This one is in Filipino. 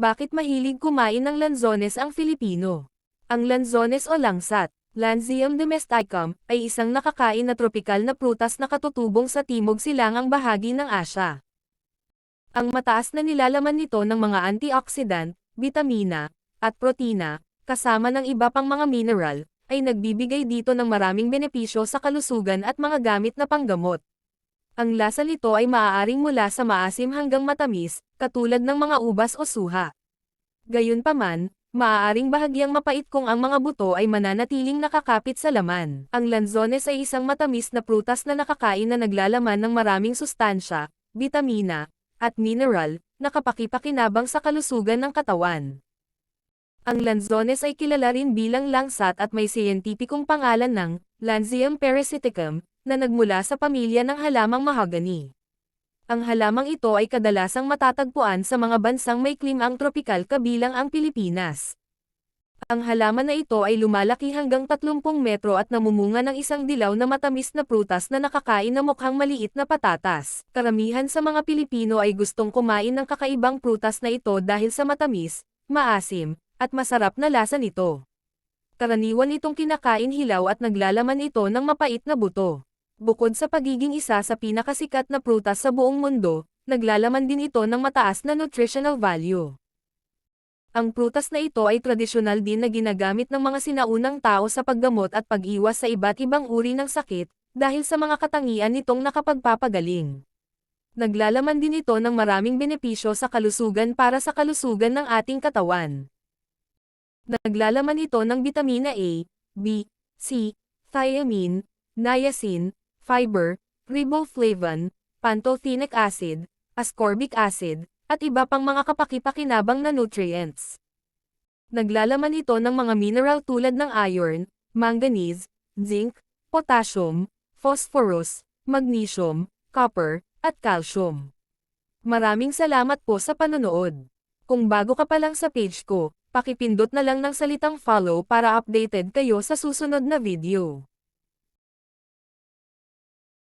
Bakit mahilig kumain ng lanzones ang Filipino? Ang lanzones o langsat, Lanzium domesticum, ay isang nakakain na tropikal na prutas na katutubong sa timog silangang bahagi ng Asya. Ang mataas na nilalaman nito ng mga antioxidant, bitamina, at protina, kasama ng iba pang mga mineral, ay nagbibigay dito ng maraming benepisyo sa kalusugan at mga gamit na panggamot. Ang lasa nito ay maaaring mula sa maasim hanggang matamis, katulad ng mga ubas o suha. Gayunpaman, maaaring bahagyang mapait kung ang mga buto ay mananatiling nakakapit sa laman. Ang lanzones ay isang matamis na prutas na nakakain na naglalaman ng maraming sustansya, bitamina, at mineral, na kapakipakinabang sa kalusugan ng katawan. Ang lanzones ay kilala rin bilang langsat at may siyentipikong pangalan ng Lanzium parasiticum, na nagmula sa pamilya ng halamang mahogany. Ang halamang ito ay kadalasang matatagpuan sa mga bansang may klimang tropikal kabilang ang Pilipinas. Ang halaman na ito ay lumalaki hanggang 30 metro at namumunga ng isang dilaw na matamis na prutas na nakakain na mukhang maliit na patatas. Karamihan sa mga Pilipino ay gustong kumain ng kakaibang prutas na ito dahil sa matamis, maasim, at masarap na lasa nito. Karaniwan itong kinakain hilaw at naglalaman ito ng mapait na buto. Bukod sa pagiging isa sa pinakasikat na prutas sa buong mundo, naglalaman din ito ng mataas na nutritional value. Ang prutas na ito ay tradisyonal din na ginagamit ng mga sinaunang tao sa paggamot at pag-iwas sa iba't ibang uri ng sakit, dahil sa mga katangian nitong nakapagpapagaling. Naglalaman din ito ng maraming benepisyo sa kalusugan para sa kalusugan ng ating katawan. Naglalaman ito ng bitamina A, B, C, thiamine, niacin, fiber, riboflavin, pantothenic acid, ascorbic acid, at iba pang mga kapakipakinabang na nutrients. Naglalaman ito ng mga mineral tulad ng iron, manganese, zinc, potassium, phosphorus, magnesium, copper, at calcium. Maraming salamat po sa panonood. Kung bago ka pa lang sa page ko, pakipindot na lang ng salitang follow para updated kayo sa susunod na video.